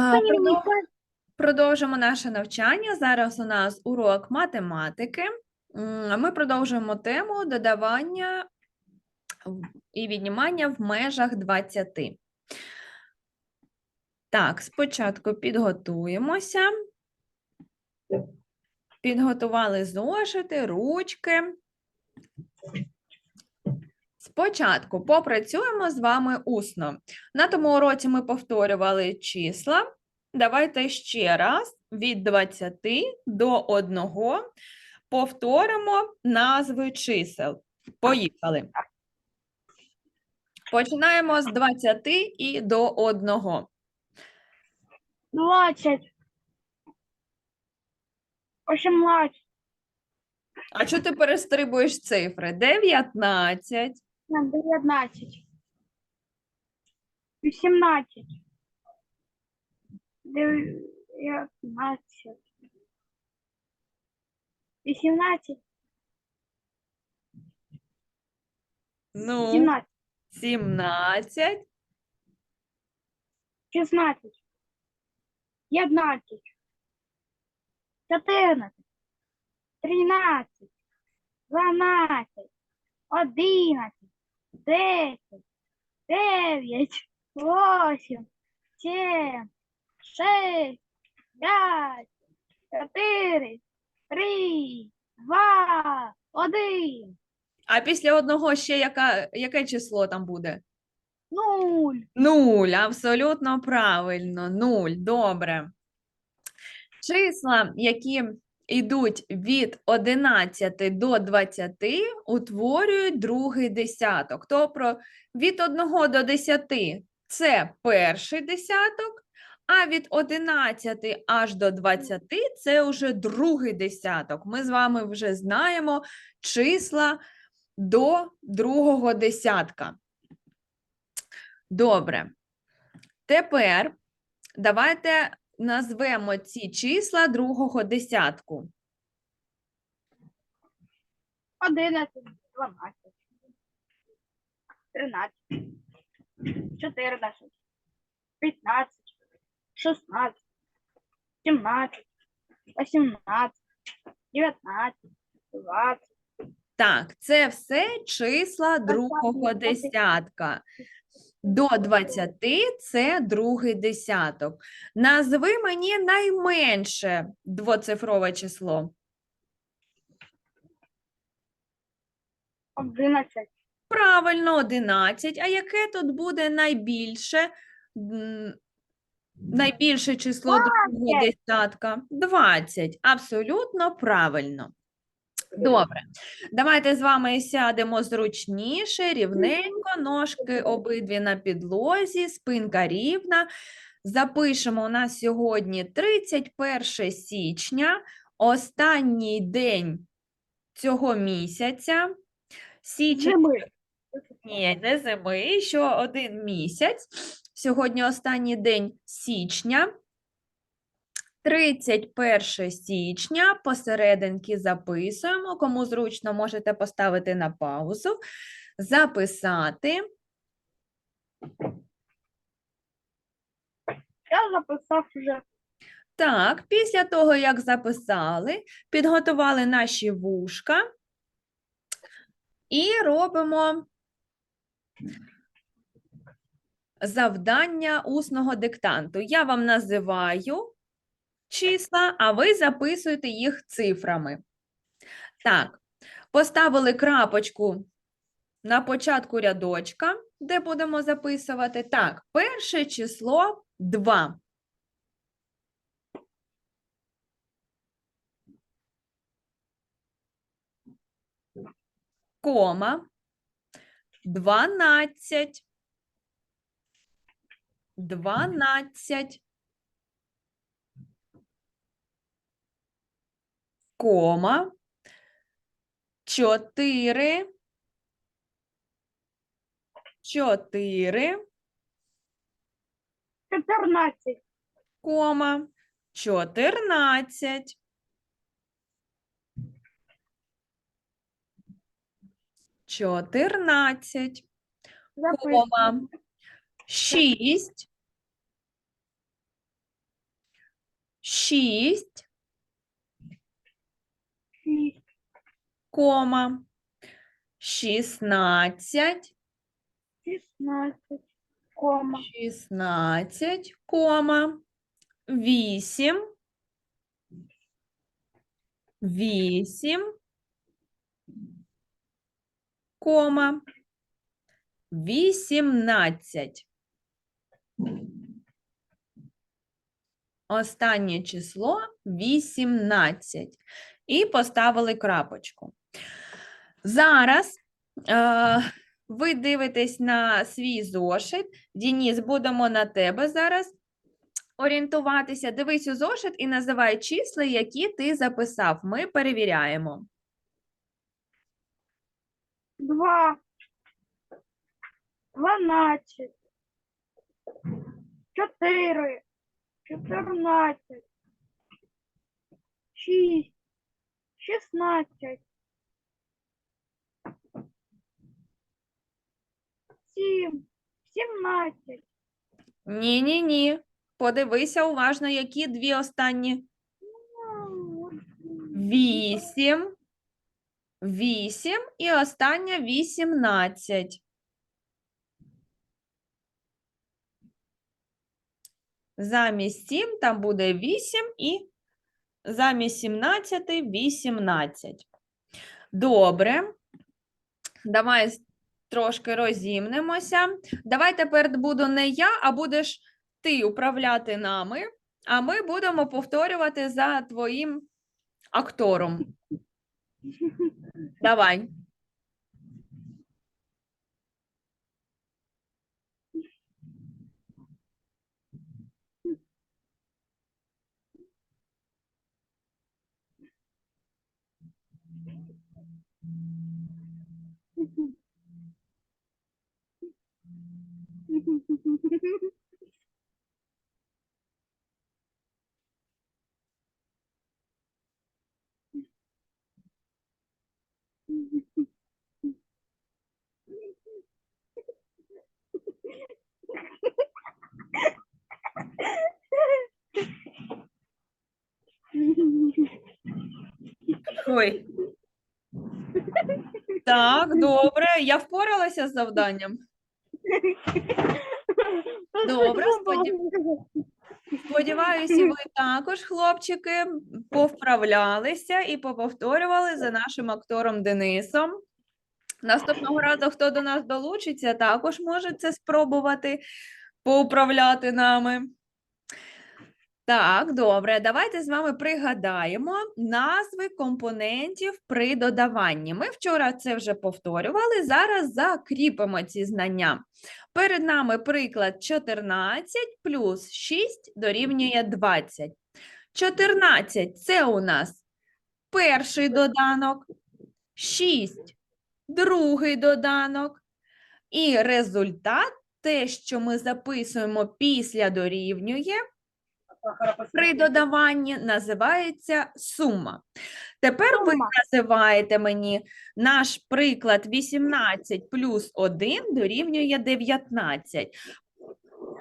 Продов- Продовжимо наше навчання. Зараз у нас урок математики. Ми продовжуємо тему додавання і віднімання в межах 20. Так, спочатку підготуємося. Підготували зошити, ручки. Спочатку попрацюємо з вами усно. На тому уроці ми повторювали числа. Давайте ще раз від 20 до 1 повторимо назви чисел. Поїхали. Починаємо з 20 і до 1. Двадцять. Вісімнадцять. А що ти перестрибуєш цифри? 19, Дев'ятнадцять. Вісімнадцять. Дев'ятнадцять. Вісімнадцять. ну, Сімнадцять. 17, Шістнадцять. П'ятнадцять. Чотирнадцять. Тринадцять. Дванадцять. Одинадцять. Десять. Дев'ять. Восемь. Сім. Шесть. П'ять. Чотири. Три. Два. Один. а після одного ще яка, яке число там буде? Нуль. Нуль, абсолютно правильно. Нуль, добре. Числа, які йдуть від 11 до 20, утворюють другий десяток. Тобто від 1 до 10 це перший десяток, а від 11 аж до 20 це вже другий десяток. Ми з вами вже знаємо числа до другого десятка. Добре. Тепер давайте назвемо ці числа другого десятку. Одинадцять. Дванадцять. Тринадцять. Чотирнадцять. П'ятнадцять. Шістнадцять. Сімнадцять. Вісімнадцять. Дев'ятнадцять. Двадцять. Так, це все числа другого десятка. До 20 це другий десяток. Назви мені найменше двоцифрове число. Одинадцять. Правильно, 11. А яке тут буде найбільше? м, Найбільше число другого десятка? 20. Абсолютно правильно. Добре. Давайте з вами сядемо зручніше, рівненько, ножки обидві на підлозі, спинка рівна. Запишемо у нас сьогодні 31 січня, останній день цього місяця. Січень Зими. ні, не зими, ще один місяць. Сьогодні останній день січня. 31 січня посерединки записуємо. Кому зручно, можете поставити на паузу, записати. Я записав вже. Так, після того, як записали, підготували наші вушка і робимо завдання усного диктанту. Я вам називаю числа, а ви записуєте їх цифрами. Так, поставили крапочку на початку рядочка, де будемо записувати. Так, перше число 2. кома, дванадцять, дванадцять, кома, чотири, чотири, Чотирнадцять. кома, чотирнадцять, чотирнадцять, Записую. кома, шість, 6, шість, кома, 16, шістнадцять, кома, 16, кома, 8, 8, кома, 18. Останнє число 18. І поставили крапочку. Зараз е, ви дивитесь на свій зошит. Дініс, будемо на тебе зараз орієнтуватися. Дивись у зошит і називай числа, які ти записав. Ми перевіряємо. два, дванадцять, чотири, чотирнадцять, шість, шістнадцять, сім, сімнадцять, Ні, ні, ні. Подивися уважно, які дві останні. Вісім. Вісім і остання вісімнадцять. Замість сім там буде вісім і замість сімнадцяти вісімнадцять. Добре. Давай трошки розімнемося. Давай тепер буду не я, а будеш ти управляти нами, а ми будемо повторювати за твоїм актором. Давай. Ой. Так, добре. Я впоралася з завданням. Добре, Сподіваюся, ви також, хлопчики, повправлялися і поповторювали за нашим актором Денисом. Наступного разу, хто до нас долучиться, також може це спробувати поуправляти нами. Так, добре, давайте з вами пригадаємо назви компонентів при додаванні. Ми вчора це вже повторювали, зараз закріпимо ці знання. Перед нами приклад 14 плюс 6 дорівнює 20. 14 – це у нас перший доданок, 6 – другий доданок, і результат, те, що ми записуємо після дорівнює, при додаванні називається сума. Тепер ви називаєте мені наш приклад 18 плюс 1 дорівнює 19.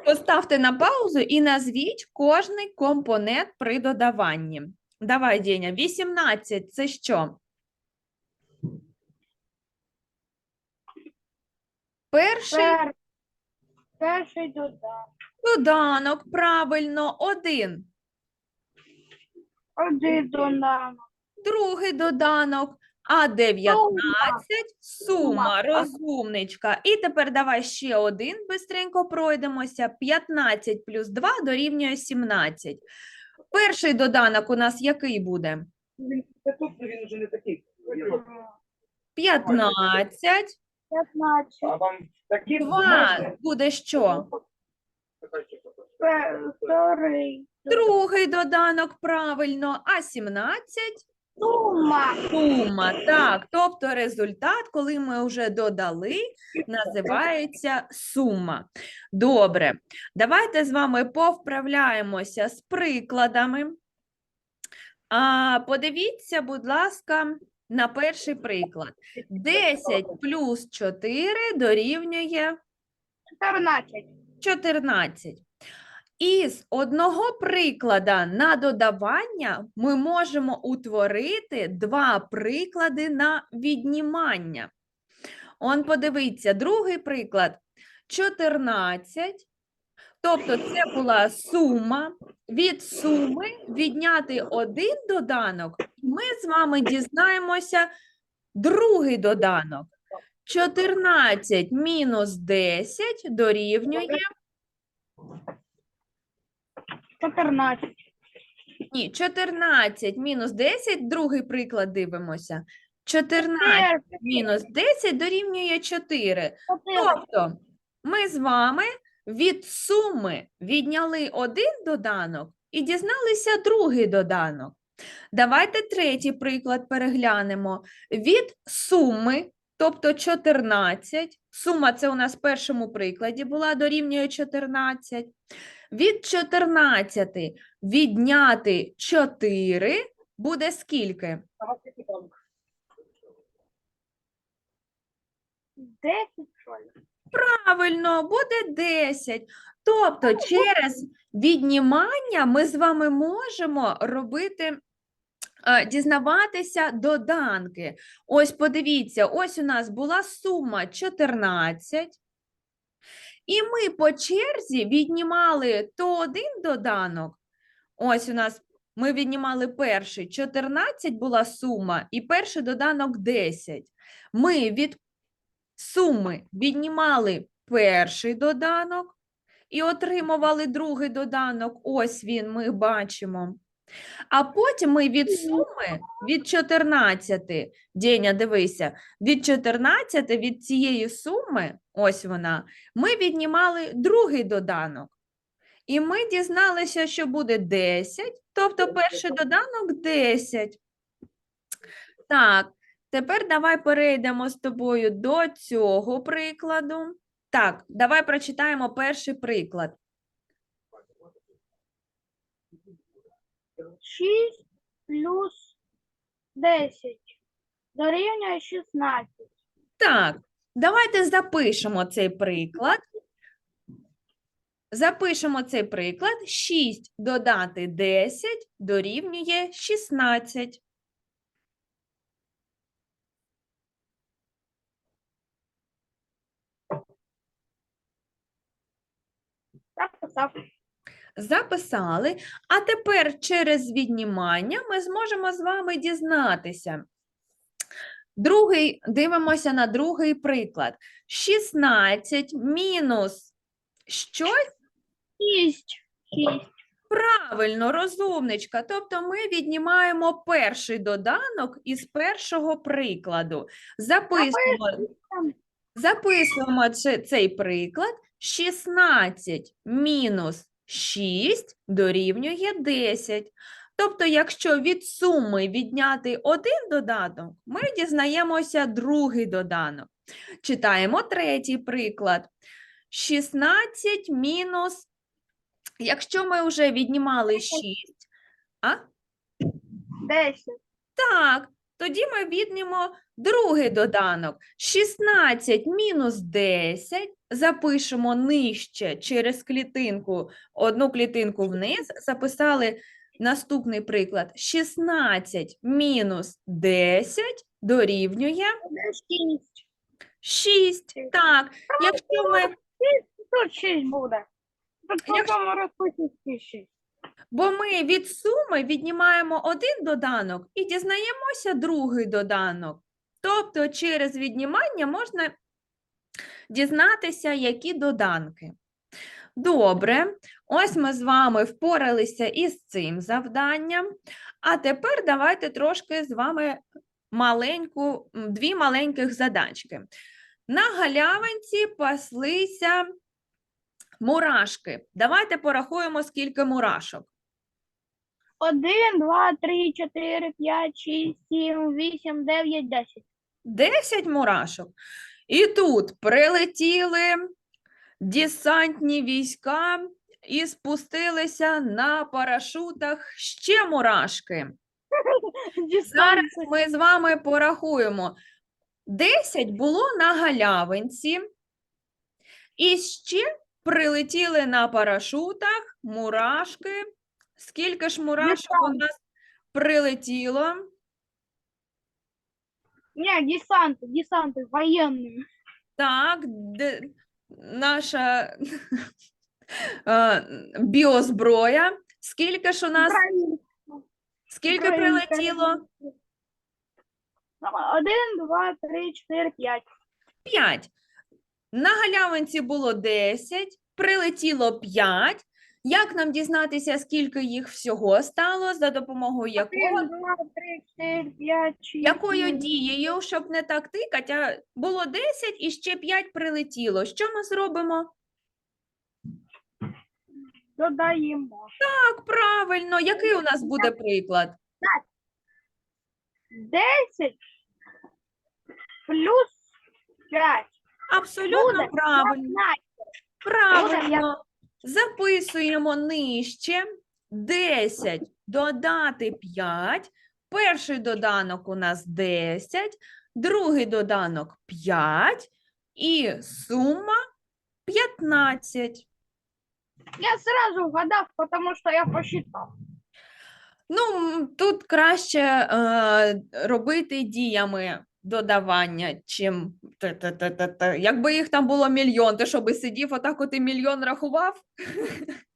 Поставте на паузу і назвіть кожний компонент при додаванні. Давай, Деня, 18 – це що? Перший Перший доданок. Доданок, правильно, 1. Один доданок. Другий доданок, а 19 сума, розумничка. І тепер давай ще один бистренько пройдемося. 15 плюс 2 дорівнює 17. Перший доданок у нас який буде? Тут він вже не такий. 15. 15. А вам такі 2 буде що? Вторий. Другий доданок, правильно, а 17 Сума. сума. Так, тобто результат, коли ми вже додали, називається сума. Добре, давайте з вами повправляємося з прикладами. А, подивіться, будь ласка, на перший приклад. 10 плюс 4 дорівнює 14. 14. Із одного приклада на додавання ми можемо утворити два приклади на віднімання. Он подивіться, другий приклад 14. Тобто це була сума. Від суми відняти один доданок, ми з вами дізнаємося другий доданок. 14 мінус 10 дорівнює 14. Ні, 14 мінус 10, другий приклад дивимося. 14 мінус 10 дорівнює 4. 4. Тобто ми з вами від суми відняли один доданок і дізналися другий доданок. Давайте третій приклад переглянемо. Від суми, тобто 14, сума це у нас в першому прикладі була, дорівнює 14. Від 14 відняти 4 буде скільки? А вас які там? 10. Правильно, буде 10. Тобто через віднімання ми з вами можемо робити, дізнаватися доданки. Ось подивіться, ось у нас була сума 14. І ми по черзі віднімали то один доданок. Ось у нас ми віднімали перший 14 була сума, і перший доданок 10. Ми від суми віднімали перший доданок і отримували другий доданок. Ось він, ми бачимо. А потім ми від суми, від 14, Деня, дивися, від 14, від цієї суми, ось вона, ми віднімали другий доданок. І ми дізналися, що буде 10, тобто перший доданок 10. Так, тепер давай перейдемо з тобою до цього прикладу. Так, давай прочитаємо перший приклад. 6 плюс 10 дорівнює 16. Так, давайте запишемо цей приклад. Запишемо цей приклад. 6 додати 10 дорівнює 16. Так, писав. Записали. А тепер через віднімання ми зможемо з вами дізнатися. Другий, дивимося на другий приклад. 16 мінус щось 6. 6. Правильно, розумничка. Тобто ми віднімаємо перший доданок із першого прикладу. Записуємо, записуємо цей приклад. 16 мінус 6 дорівнює 10. Тобто, якщо від суми відняти один доданок, ми дізнаємося другий доданок. Читаємо третій приклад. 16 мінус Якщо ми вже віднімали 6, а? 10. Так, тоді ми віднімо другий доданок. 16 мінус 10 запишемо нижче через клітинку, одну клітинку вниз, записали наступний приклад. 16 мінус 10 дорівнює 6. 6. Так, якщо ми Тут 6 буде. Тут Якщо- тому розписі 6. Бо ми від суми віднімаємо один доданок і дізнаємося другий доданок. Тобто через віднімання можна дізнатися, які доданки. Добре, ось ми з вами впоралися із цим завданням. А тепер давайте трошки з вами маленьку, дві маленьких задачки. На галявинці паслися мурашки. Давайте порахуємо, скільки мурашок. 1, 2, 3, 4, 5, 6, 7, 8, 9, 10. 10 мурашок. І тут прилетіли десантні війська і спустилися на парашутах ще мурашки. Зараз ми з вами порахуємо. 10 було на галявинці, і ще прилетіли на парашутах мурашки. Скільки ж мурашок у нас прилетіло? Не, десанты, десанты военные. Так, де, наша е, біозброя. Скільки ж у нас, Украина. скільки Українська прилетіло? Один, два, три, чотири, п'ять. 5. На галявинці було 10, прилетіло 5. Як нам дізнатися, скільки їх всього стало, за допомогою якого, якою дією, щоб не так тикати, а було 10 і ще 5 прилетіло. Що ми зробимо? Додаємо. Так, правильно. Який у нас буде приклад? Десять плюс п'ять. Абсолютно Буде правильно. Правильно. Записуємо нижче 10 додати 5. Перший доданок у нас 10, другий доданок 5 і сума 15. Я сразу угадав, потому что я посчитал. Ну, тут краще е, робити діями додавання, чим. Якби їх там було мільйон, ти що би сидів, отак от і мільйон рахував?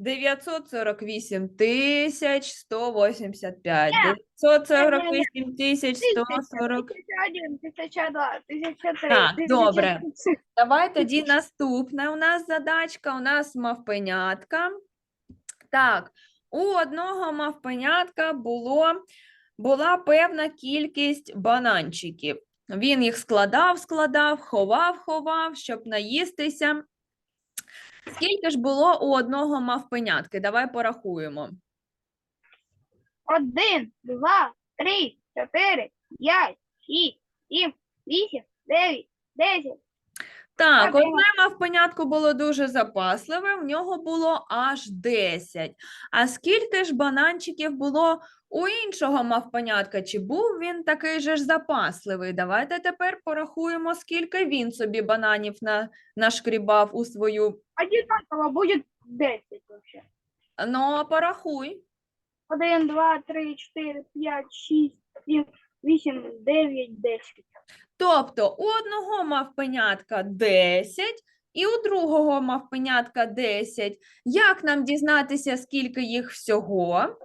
948 тисяч 185. 948 тисяч 140. Тисяча один, тисяча два. Так, добре. Давай тоді наступна у нас задачка. У нас мавпенятка. Так, у одного мавпенятка було, була певна кількість бананчиків. Він їх складав, складав, ховав, ховав, щоб наїстися. Скільки ж було у одного мавпенятки? Давай порахуємо. Один, два, три, чотири, п'ять, шість, сім, вісім, дев'ять, десять. Так, Так, одне мавпенятко було дуже запасливе, в нього було аж 10. А скільки ж бананчиків було у іншого мавпенятка? Чи був він такий же ж запасливий? Давайте тепер порахуємо, скільки він собі бананів на, нашкрібав у свою. Одинаково буде десять вообще. Ну, порахуй. Один, два, три, чотири, п'ять, шість, сім, вісім, дев'ять, десять. Тобто у одного мавпенятка 10 і у другого мавпенятка 10. Як нам дізнатися, скільки їх всього?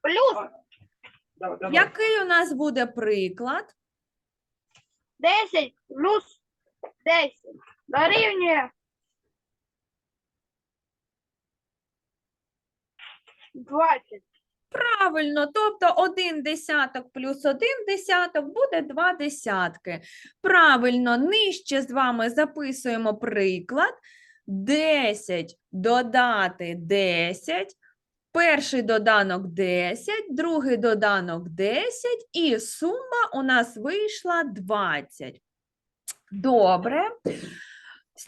Плюс. Який у нас буде приклад? десять плюс десять дорівнює двадцять. Правильно, тобто один десяток плюс один десяток буде два десятки. Правильно, нижче з вами записуємо приклад. 10 додати 10, перший доданок 10, другий доданок 10 і сума у нас вийшла 20. Добре.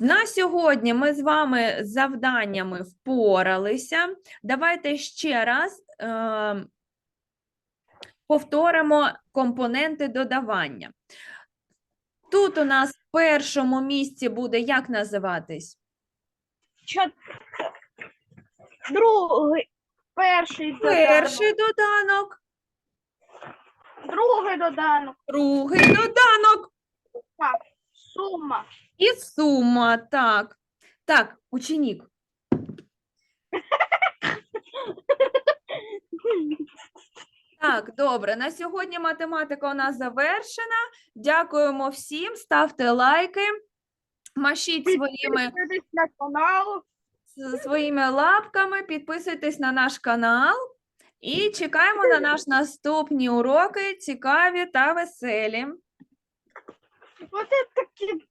На сьогодні ми з вами з завданнями впоралися. Давайте ще раз е, повторимо компоненти додавання. Тут у нас в першому місці буде як називатись? Чот... Другий, перший доданок, Перший доданок, другий доданок, другий доданок так, сума. і сума. Так, так, ученик. Так, добре. На сьогодні математика у нас завершена. Дякуємо всім. Ставте лайки, машіть своїми, на канал. своїми лапками, підписуйтесь на наш канал і чекаємо на наш наступні уроки, цікаві та веселі. Вот это такі